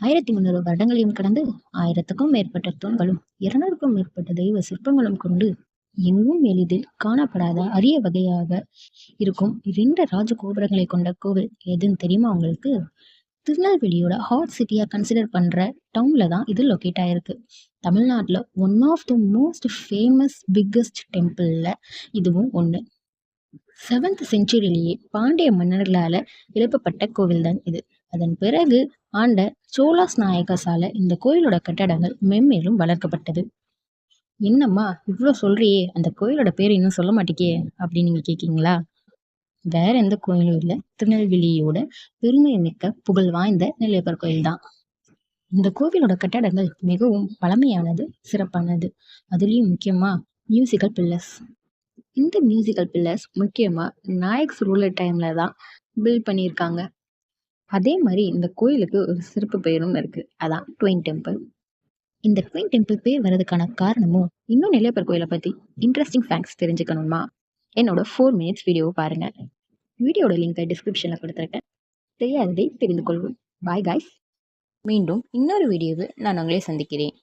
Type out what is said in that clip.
ஆயிரத்தி முந்நூறு வருடங்களையும் கடந்து ஆயிரத்துக்கும் மேற்பட்ட தூண்களும் இருநூறுக்கும் மேற்பட்ட தெய்வ சிற்பங்களும் கொண்டு எங்கும் எளிதில் காணப்படாத அரிய வகையாக இருக்கும் இரண்டு ராஜகோபுரங்களை கொண்ட கோவில். எதுன்னு தெரியுமா உங்களுக்கு? திருநெல்வேலியோட ஹாட் சிட்டியாக கன்சிடர் பண்ணுற டவுனில் தான் இது லொக்கேட் ஆகிருக்கு தமிழ்நாட்டில் one of the most famous biggest டெம்பிளில் இதுவும் ஒன்று செவன்த் செஞ்சுரியிலேயே பாண்டிய மன்னர்களால் எழுப்பப்பட்ட கோவில் தான் இது. அதன் பிறகு ஆண்ட சோலாஸ் நாயக்கஸால இந்த கோயிலோட கட்டடங்கள் மென்மேலும் வளர்க்கப்பட்டது. என்னம்மா இவ்வளோ சொல்றியே அந்த கோயிலோட பேர் இன்னும் சொல்ல மாட்டேக்கே அப்படின்னு நீங்கள் கேட்கீங்களா வேற எந்த கோயிலும் இல்லை. திருநெல்வேலியோட பெருமை மிக்க புகழ் வாய்ந்த நெல்லையப்பர் கோயில் தான். இந்த கோவிலோட கட்டடங்கள் மிகவும் பழமையானது சிறப்பானது. அதுலேயும் முக்கியமாக மியூசிக்கல் பில்லர்ஸ் இந்த மியூசிக்கல் பில்லர்ஸ் முக்கியமாக நாயக்ஸ் ரூலர் டைமில் தான் பில்ட் பண்ணியிருக்காங்க. அதே மாதிரி இந்த கோயிலுக்கு ஒரு சிறப்பு பெயரும் இருக்குது அதான் ட்வின் டெம்பிள் இந்த ட்வின் டெம்பிள் பேர் வர்றதுக்கான காரணமும் இன்னும் நெல்லையப்பர் கோயிலை பற்றி இன்ட்ரெஸ்டிங் ஃபேக்ட்ஸ் தெரிஞ்சுக்கணுமா என்னோட ஃபோர் மினிட்ஸ் வீடியோவை பாருங்கள் வீடியோட லிங்கை டிஸ்கிரிப்ஷனில் கொடுத்துருக்கேன். தெரியாததை தெரிந்து கொள்வோம். பாய் காய்ஸ் மீண்டும் இன்னொரு வீடியோவில் நான் உங்களே சந்திக்கிறேன்.